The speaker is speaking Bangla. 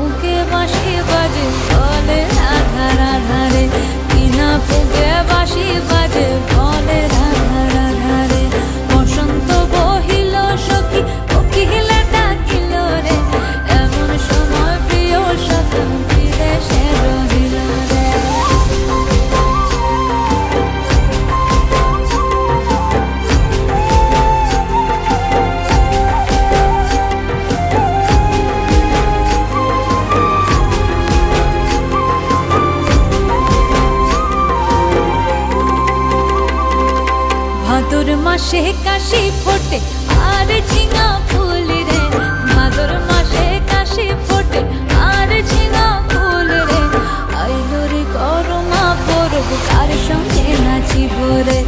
বুকে বাসি বাজে বলে আধার আধারে কিনা পুকে বাসি বাজে। মাদুর মাসে কাশি ফোটে। আর ঝিঙা ফুল রে, মাদুর মাসে কাশি ফোটে। আর ঝিঙা ফুল রে আইলো রে করমা পরব কার সঙ্গে নাচিব রে।